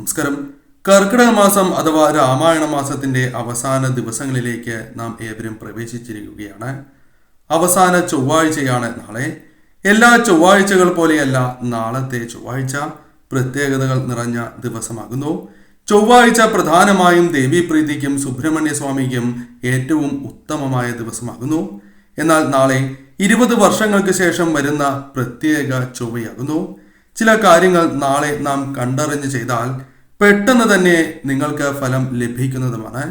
നമസ്കാരം. കർക്കിടക മാസം അഥവാ രാമായണ മാസത്തിന്റെ അവസാന ദിവസങ്ങളിലേക്ക് നാം ഏവരും പ്രവേശിച്ചിരിക്കുകയാണ്. അവസാന ചൊവ്വാഴ്ചയാണ് നാളെ. എല്ലാ ചൊവ്വാഴ്ചകൾ പോലെയല്ല നാളത്തെ ചൊവ്വാഴ്ച. പ്രത്യേകതകൾ നിറഞ്ഞ ദിവസമാകുന്നു. ചൊവ്വാഴ്ച പ്രധാനമായും ദേവീപ്രീതിക്കും സുബ്രഹ്മണ്യ സ്വാമിക്കും ഏറ്റവും ഉത്തമമായ ദിവസമാകുന്നു. എന്നാൽ നാളെ ഇരുപത് വർഷങ്ങൾക്ക് ശേഷം വരുന്ന പ്രത്യേക ചൊവ്വയാകുന്നു. ചില കാര്യങ്ങൾ നാളെ നാം കണ്ടറിഞ്ഞ് ചെയ്താൽ പെട്ടെന്ന് തന്നെ നിങ്ങൾക്ക് ഫലം ലഭിക്കുന്നതുമാണ്.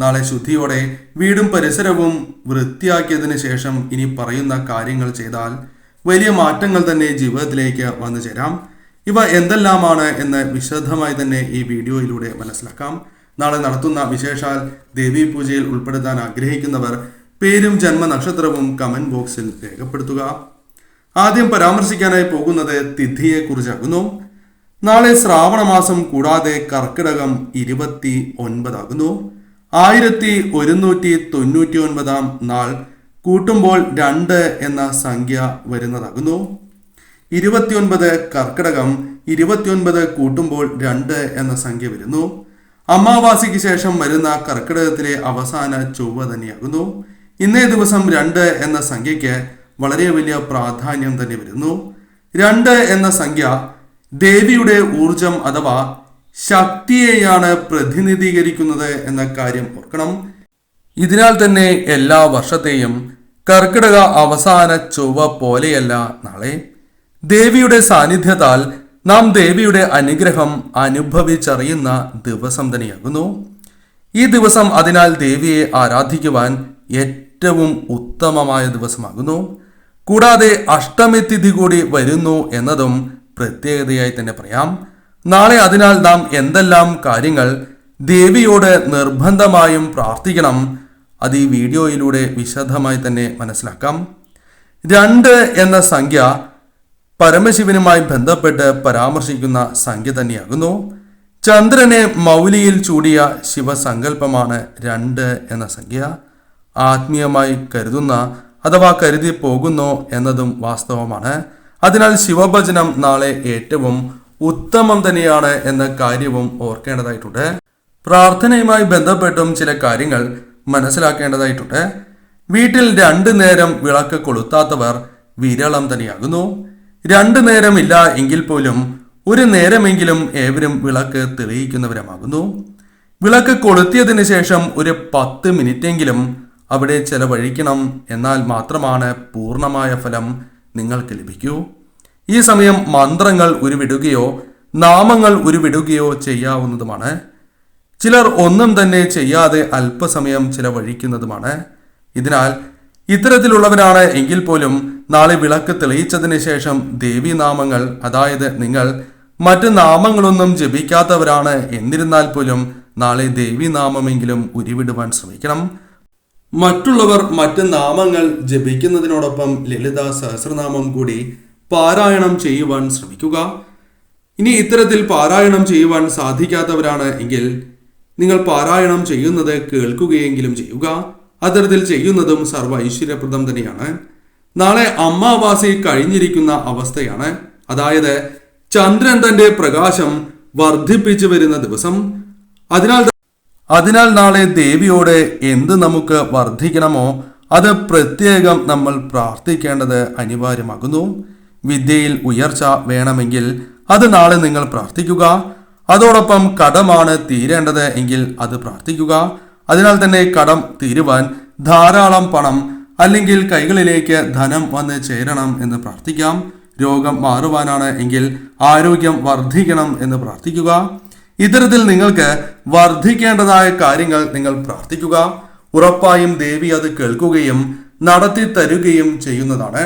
നാളെ ശുദ്ധിയോടെ വീടും പരിസരവും വൃത്തിയാക്കിയതിനു ശേഷം ഇനി പറയുന്ന കാര്യങ്ങൾ ചെയ്താൽ വലിയ മാറ്റങ്ങൾ തന്നെ ജീവിതത്തിലേക്ക് വന്നു ചേരാം. ഇവ എന്തെല്ലാമാണ് എന്ന് വിശദമായി തന്നെ ഈ വീഡിയോയിലൂടെ മനസ്സിലാക്കാം. നാളെ നടത്തുന്ന വിശേഷാൽ ദേവീ പൂജയിൽ ഉൾപ്പെടുത്താൻ ആഗ്രഹിക്കുന്നവർ പേരും ജന്മനക്ഷത്രവും കമന്റ് ബോക്സിൽ രേഖപ്പെടുത്തുക. ആദ്യം പരാമർശിക്കാനായി പോകുന്നത് തിഥിയെ കുറിച്ചാകുന്നു നാളെ ശ്രാവണ മാസം കൂടാതെ കർക്കിടകം ഇരുപത്തി ഒൻപതാകുന്നു ആയിരത്തി ഒരുന്നൂറ്റി തൊണ്ണൂറ്റി ഒൻപതാം നാൾ കൂട്ടുമ്പോൾ രണ്ട് എന്ന സംഖ്യ വരുന്നതാകുന്നു. ഇരുപത്തിയൊൻപത് കർക്കിടകം ഇരുപത്തിയൊൻപത് കൂട്ടുമ്പോൾ രണ്ട് എന്ന സംഖ്യ വരുന്നു. അമാവാസിക്ക് ശേഷം വരുന്ന കർക്കിടകത്തിലെ അവസാന ചൊവ്വ തന്നെയാകുന്നു. ഇന്നേ ദിവസം രണ്ട് എന്ന സംഖ്യയ്ക്ക് വളരെ വലിയ പ്രാധാന്യം തന്നെ വരുന്നു. രണ്ട് എന്ന സംഖ്യ ദേവിയുടെ ഊർജം അഥവാ ശക്തിയെയാണ് പ്രതിനിധീകരിക്കുന്നത് എന്ന കാര്യം ഓർക്കണം. ഇതിനാൽ തന്നെ എല്ലാ വർഷത്തെയും കർക്കിടക അവസാന ചൊവ്വ പോലെയല്ല നാളെ. ദേവിയുടെ സാന്നിധ്യത്താൽ നാം ദേവിയുടെ അനുഗ്രഹം അനുഭവിച്ചറിയുന്ന ദിവസം തന്നെയാകുന്നു. ഈ ദിവസം അതിനാൽ ദേവിയെ ആരാധിക്കുവാൻ ഏറ്റവും ഉത്തമമായ ദിവസമാകുന്നു. കൂടാതെ അഷ്ടമി തിഥി കൂടി വരുന്നു എന്നതും പ്രത്യേകതയായി തന്നെ പറയാം. നാളെ അതിനാൽ നാം എന്തെല്ലാം കാര്യങ്ങൾ ദേവിയോട് നിർബന്ധമായും പ്രാർത്ഥിക്കണം അത് ഈ വീഡിയോയിലൂടെ വിശദമായി തന്നെ മനസ്സിലാക്കാം. രണ്ട് എന്ന സംഖ്യ പരമശിവനുമായി ബന്ധപ്പെട്ട് പരാമർശിക്കുന്ന സംഖ്യ തന്നെയാകുന്നു. ചന്ദ്രനെ മൗലിയിൽ ചൂടിയ ശിവസങ്കല്പമാണ് രണ്ട് എന്ന സംഖ്യ. ആത്മീയമായി കരുതുന്ന അഥവാ കരുതി പോകുന്നു എന്നതും വാസ്തവമാണ്. അതിനാൽ ശിവഭജനം നാളെ ഏറ്റവും ഉത്തമം തന്നെയാണ് എന്ന കാര്യവും ഓർക്കേണ്ടതായിട്ടുണ്ട്. പ്രാർത്ഥനയുമായി ബന്ധപ്പെട്ടും ചില കാര്യങ്ങൾ മനസ്സിലാക്കേണ്ടതായിട്ടുണ്ട്. വീട്ടിൽ രണ്ടു നേരം വിളക്ക് കൊളുത്താത്തവർ വിരളം തന്നെയാകുന്നു രണ്ടു നേരമില്ല എങ്കിൽ പോലും ഒരു നേരമെങ്കിലും ഏവരും വിളക്ക് തെളിയിക്കുന്നവരമാകുന്നു. വിളക്ക് കൊളുത്തിയതിനു ശേഷം ഒരു പത്ത് മിനിറ്റെങ്കിലും അവിടെ ചെലവഴിക്കണം എന്നാൽ മാത്രമാണ് പൂർണമായ ഫലം നിങ്ങൾക്ക് ലഭിക്കൂ. ഈ സമയം മന്ത്രങ്ങൾ ഉരുവിടുകയോ നാമങ്ങൾ ഉരുവിടുകയോ ചെയ്യാവുന്നതുമാണ്. ചിലർ ഒന്നും തന്നെ ചെയ്യാതെ അല്പസമയം ചിലവഴിക്കുന്നതുമാണ്. ഇതിനാൽ ഇത്തരത്തിലുള്ളവരാണ് എങ്കിൽ പോലും നാളെ വിളക്ക് തെളിയിച്ചതിന് ശേഷം ദേവീനാമങ്ങൾ അതായത് നിങ്ങൾ മറ്റ് നാമങ്ങളൊന്നും ജപിക്കാത്തവരാണ് എന്നിരുന്നാൽ പോലും നാളെ ദേവീനാമമെങ്കിലും ഉരുവിടുവാൻ ശ്രമിക്കണം. മറ്റുള്ളവർ മറ്റ് നാമങ്ങൾ ജപിക്കുന്നതിനോടൊപ്പം ലളിത സഹസ്രനാമം കൂടി പാരായണം ചെയ്യുവാൻ ശ്രമിക്കുക. ഇനി ഇത്തരത്തിൽ പാരായണം ചെയ്യുവാൻ സാധിക്കാത്തവരാണ് എങ്കിൽ നിങ്ങൾ പാരായണം ചെയ്യുന്നത് കേൾക്കുകയെങ്കിലും ചെയ്യുക. അത്തരത്തിൽ ചെയ്യുന്നതും സർവ ഐശ്വര്യപ്രദം തന്നെയാണ്. നാളെ അമ്മാവാസി കഴിഞ്ഞിരിക്കുന്ന അവസ്ഥയാണ്. അതായത് ചന്ദ്രൻ തന്റെ പ്രകാശം വർദ്ധിപ്പിച്ചു വരുന്ന ദിവസം. അതിനാൽ അതിനാൽ നാളെ ദേവിയോട് എന്ത് നമുക്ക് വർദ്ധിക്കണമോ അത് പ്രത്യേകം നമ്മൾ പ്രാർത്ഥിക്കേണ്ടത് അനിവാര്യമാകുന്നു. വിദ്യയിൽ ഉയർച്ച വേണമെങ്കിൽ അത് നാളെ നിങ്ങൾ പ്രാർത്ഥിക്കുക. അതോടൊപ്പം കടമാണ് തീരേണ്ടത് എങ്കിൽ അത് പ്രാർത്ഥിക്കുക. അതിനാൽ തന്നെ കടം തീരുവാൻ ധാരാളം പണം അല്ലെങ്കിൽ കൈകളിലേക്ക് ധനം വന്ന് ചേരണം എന്ന് പ്രാർത്ഥിക്കാം. രോഗം മാറുവാനാണ് എങ്കിൽ ആരോഗ്യം വർദ്ധിക്കണം എന്ന് പ്രാർത്ഥിക്കുക. ഇത്തരത്തിൽ നിങ്ങൾക്ക് വർദ്ധിക്കേണ്ടതായ കാര്യങ്ങൾ നിങ്ങൾ പ്രാർത്ഥിക്കുക. ഉറപ്പായും ദേവി അത് കേൾക്കുകയും നടത്തി തരുകയും ചെയ്യുന്നതാണ്.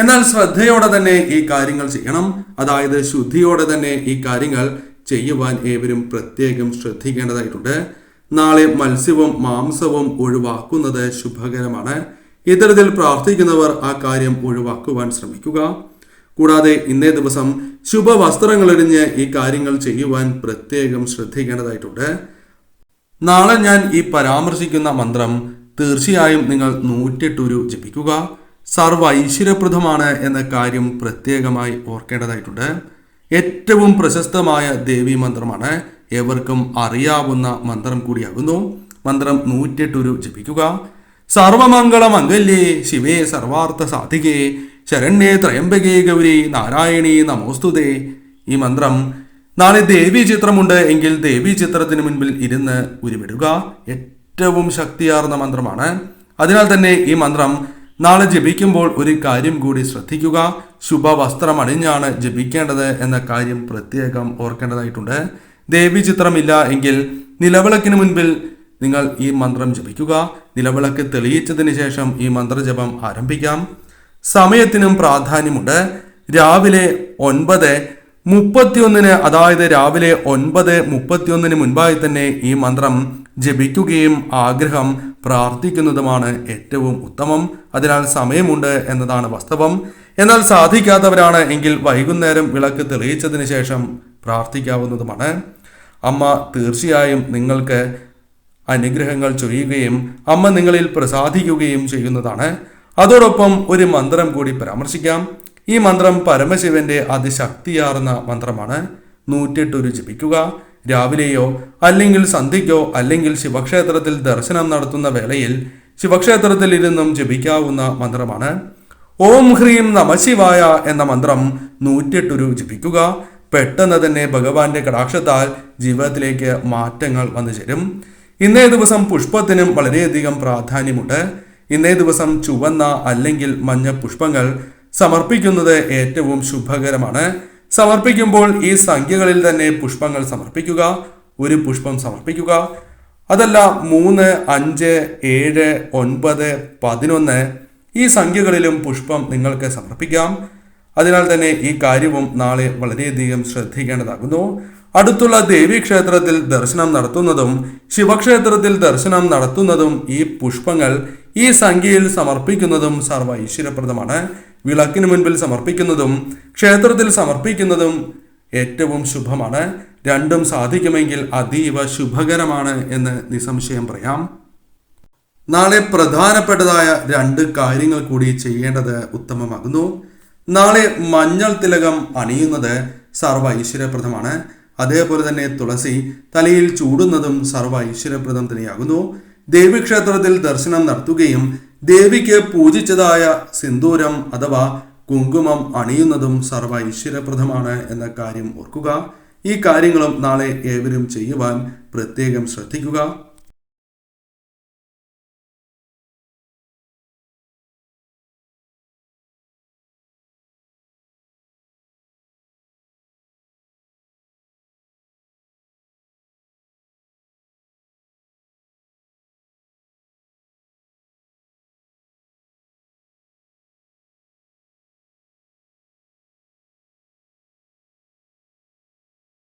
എന്നാൽ ശ്രദ്ധയോടെ തന്നെ ഈ കാര്യങ്ങൾ ചെയ്യണം. അതായത് ശുദ്ധിയോടെ തന്നെ ഈ കാര്യങ്ങൾ ചെയ്യുവാൻ ഏവരും പ്രത്യേകം ശ്രദ്ധിക്കേണ്ടതായിട്ടുണ്ട്. നാളെ മത്സ്യവും മാംസവും ഒഴിവാക്കുന്നത് ശുഭകരമാണ്. ഇത്തരത്തിൽ പ്രാർത്ഥിക്കുന്നവർ ആ കാര്യം ഒഴിവാക്കുവാൻ ശ്രമിക്കുക. കൂടാതെ ഇന്നേ ദിവസം ശുഭവസ്ത്രങ്ങളെറിഞ്ഞ് ഈ കാര്യങ്ങൾ ചെയ്യുവാൻ പ്രത്യേകം ശ്രദ്ധിക്കേണ്ടതായിട്ടുണ്ട്. നാളെ ഞാൻ ഈ പരാമർശിക്കുന്ന മന്ത്രം തീർച്ചയായും നിങ്ങൾ നൂറ്റെട്ടുരു ജപിക്കുക. സർവ ഐശ്വര്യപ്രദമാണ് എന്ന കാര്യം പ്രത്യേകമായി ഓർക്കേണ്ടതായിട്ടുണ്ട്. ഏറ്റവും പ്രശസ്തമായ ദേവി മന്ത്രമാണ്. ഏവർക്കും അറിയാവുന്ന മന്ത്രം കൂടിയാകുന്നു. മന്ത്രം നൂറ്റെട്ടൊരു ജപിക്കുക. സർവമംഗള മംഗല്യേ ശിവേ സർവാർത്ഥ സാധികേ ശരണ്യേ ത്രയംബകേ ഗൗരി നാരായണി നമോസ്തുതേ. ഈ മന്ത്രം നാളെ ദേവി ചിത്രമുണ്ട് എങ്കിൽ ദേവി ചിത്രത്തിന് മുൻപിൽ ഇരുന്ന് ഉരുവിടുക ഏറ്റവും ശക്തിയാർന്ന മന്ത്രമാണ്. അതിനാൽ തന്നെ ഈ മന്ത്രം നാളെ ജപിക്കുമ്പോൾ ഒരു കാര്യം കൂടി ശ്രദ്ധിക്കുക. ശുഭവസ്ത്രം അണിഞ്ഞാണ് ജപിക്കേണ്ടത് എന്ന കാര്യം പ്രത്യേകം ഓർക്കേണ്ടതായിട്ടുണ്ട്. ദേവി ചിത്രമില്ല എങ്കിൽ നിലവിളക്കിന് മുൻപിൽ നിങ്ങൾ ഈ മന്ത്രം ജപിക്കുക. നിലവിളക്ക് തെളിയിച്ചതിന് ശേഷം ഈ മന്ത്രജപം ആരംഭിക്കാം. സമയത്തിനും പ്രാധാന്യമുണ്ട്. രാവിലെ ഒൻപത് മുപ്പത്തിയൊന്നിന് അതായത് രാവിലെ ഒൻപത് മുപ്പത്തിയൊന്നിന് മുൻപായി തന്നെ ഈ മന്ത്രം ജപിക്കുകയും ആഗ്രഹം പ്രാർത്ഥിക്കുന്നതുമാണ് ഏറ്റവും ഉത്തമം. അതിനാൽ സമയമുണ്ട് എന്നതാണ് വാസ്തവം. എന്നാൽ സാധിക്കാത്തവരാണ് എങ്കിൽ വൈകുന്നേരം വിളക്ക് തെളിയിച്ചതിന് ശേഷം പ്രാർത്ഥിക്കാവുന്നതുമാണ്. അമ്മ തീർച്ചയായും നിങ്ങൾക്ക് അനുഗ്രഹങ്ങൾ ചൊരിയുകയും അമ്മ നിങ്ങളിൽ പ്രസാദിക്കുകയും ചെയ്യുന്നതാണ്. അതോടൊപ്പം ഒരു മന്ത്രം കൂടി പരാമർശിക്കാം. ഈ മന്ത്രം പരമശിവന്റെ അതിശക്തിയാർന്ന മന്ത്രമാണ്. നൂറ്റെട്ടൊരു ജപിക്കുക. രാവിലെയോ അല്ലെങ്കിൽ സന്ധ്യയ്ക്കോ അല്ലെങ്കിൽ ശിവക്ഷേത്രത്തിൽ ദർശനം നടത്തുന്ന വേളയിൽ ശിവക്ഷേത്രത്തിൽ ഇരുന്നും ജപിക്കാവുന്ന മന്ത്രമാണ്. ഓം ഹ്രീം നമശിവായ എന്ന മന്ത്രം നൂറ്റെട്ടൊരു ജപിക്കുക. പെട്ടെന്ന് തന്നെ ഭഗവാന്റെ കടാക്ഷത്താൽ ജീവിതത്തിലേക്ക് മാറ്റങ്ങൾ വന്നു ചേരും ഇന്നേ ദിവസം പുഷ്പത്തിനും വളരെയധികം പ്രാധാന്യമുണ്ട്. ഇന്നേ ദിവസം ചുവന്ന അല്ലെങ്കിൽ മഞ്ഞ പുഷ്പങ്ങൾ സമർപ്പിക്കുന്നത് ഏറ്റവും ശുഭകരമാണ്. സമർപ്പിക്കുമ്പോൾ ഈ സംഖ്യകളിൽ തന്നെ പുഷ്പങ്ങൾ സമർപ്പിക്കുക ഒരു പുഷ്പം സമർപ്പിക്കുക. അതല്ല മൂന്ന് അഞ്ച് ഏഴ് ഒൻപത് പതിനൊന്ന് ഈ സംഖ്യകളിലും പുഷ്പം നിങ്ങൾക്ക് സമർപ്പിക്കാം. അതിനാൽ തന്നെ ഈ കാര്യവും നാളെ വളരെയധികം ശ്രദ്ധിക്കേണ്ടതാകുന്നു. അടുത്തുള്ള ദേവീക്ഷേത്രത്തിൽ ദർശനം നടത്തുന്നതും ശിവക്ഷേത്രത്തിൽ ദർശനം നടത്തുന്നതും ഈ പുഷ്പങ്ങൾ ഈ സംഖ്യയിൽ സമർപ്പിക്കുന്നതും സർവ ഐശ്വര്യപ്രദമാണ് വിളക്കിന് മുൻപിൽ സമർപ്പിക്കുന്നതും ക്ഷേത്രത്തിൽ സമർപ്പിക്കുന്നതും ഏറ്റവും ശുഭമാണ്. രണ്ടും സാധിക്കുമെങ്കിൽ അതീവ ശുഭകരമാണ് എന്ന് നിസംശയം പറയാം. നാളെ പ്രധാനപ്പെട്ടതായ രണ്ട് കാര്യങ്ങൾ കൂടി ചെയ്യേണ്ടത് ഉത്തമമാകുന്നു. നാളെ മഞ്ഞൾ തിലകം അണിയുന്നത് സർവ ഐശ്വര്യപ്രദമാണ് അതേപോലെ തന്നെ തുളസി തലയിൽ ചൂടുന്നതും സർവ ഐശ്വര്യപ്രദം തന്നെയാകുന്നു. ദേവീക്ഷേത്രത്തിൽ ദർശനം നടത്തുകയും ദേവിക്ക് പൂജിച്ചതായ സിന്ദൂരം അഥവാ കുങ്കുമം അണിയുന്നതും സർവ ഐശ്വര്യപ്രദമാണ് എന്ന കാര്യം ഓർക്കുക. ഈ കാര്യങ്ങളും നാളെ ഏവരും ചെയ്യുവാൻ പ്രത്യേകം ശ്രദ്ധിക്കുക.